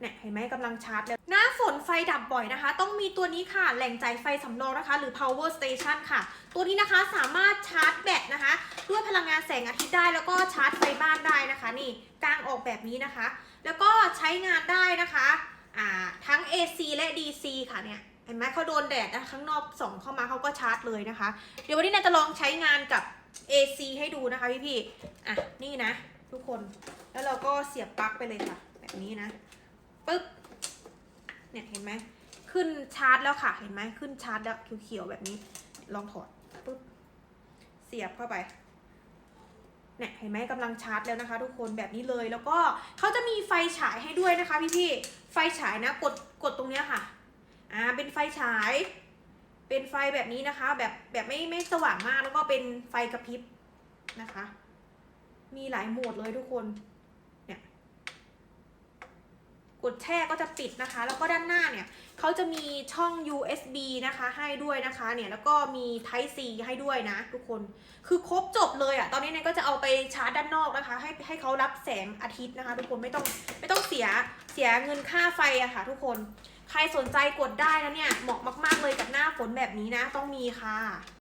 เนี่ยเห็นไหมกำลังชาร์จแล้วหน้าฝนไฟดับบ่อยนะคะ ต้องมีตัวนี้ค่ะ แหล่งจ่ายไฟสำรองนะคะ หรือ power station ค่ะ ตัวนี้นะคะสามารถชาร์จแบตนะคะ ด้วยพลังงานแสงอาทิตย์ได้แล้วก็ชาร์จไฟบ้านได้นะคะ นี่กลางออกแบบนี้นะคะ แล้วก็ใช้งานได้นะคะอ่าทั้ง AC และ DC ค่ะเนี่ยเห็นไหมเขาโดนแดดนะข้างนอกส่องเข้ามาเขาก็ชาร์จเลยนะคะ เดี๋ยววันนี้นาจะลองใช้งานกับ AC ให้ดูนะคะพี่ๆอะนี่นะ ทุกคนแล้วเราก็เสียบปลั๊กไปเลยค่ะ แบบนี้นะ ปึ๊บเนี่ยเห็นไหมขึ้นชาร์จแล้วค่ะเห็นไหมขึ้นชาร์จแล้วเขียวๆแบบนี้ ลองถอดปึ๊บเสียบเข้าไปเนี่ยเห็นไหมกำลังชาร์จแล้วนะคะ ทุกคนแบบนี้เลยแล้วก็เขาจะมีไฟฉายให้ด้วยนะคะพี่ๆไฟฉายนะกดกดตรงเนี้ยค่ะอ่าเป็นไฟฉาย เป็นไฟแบบนี้นะคะ แบบแบบไม่ไม่สว่างมากแล้วก็เป็นไฟกระพริบนะคะ มีหลายโหมดเลยทุกคน ดแช่ก็จะปิดนะคะ แล้วก็ด้านหน้าเนี่ยเขาจะมีช่อง USB นะคะ ให้ด้วยนะคะ เนี่ยแล้วก็มี Type C ให้ด้วยนะทุกคน คือครบจบเลยอะ่ะ ตอนนี้เนี่ยก็จะเอาไปชาร์จด้านนอกนะคะ ให้ให้เขารับแสงอาทิตย์นะคะ ทุกคนไม่ต้องไม่ต้องเสียเสียเงินค่าไฟอะค่ะ ทุกคน ใครสนใจกดได้นะเนี่ยเหมาะมาก ๆเลยกับหน้าฝนแบบนี้นะ ต้องมีค่ะ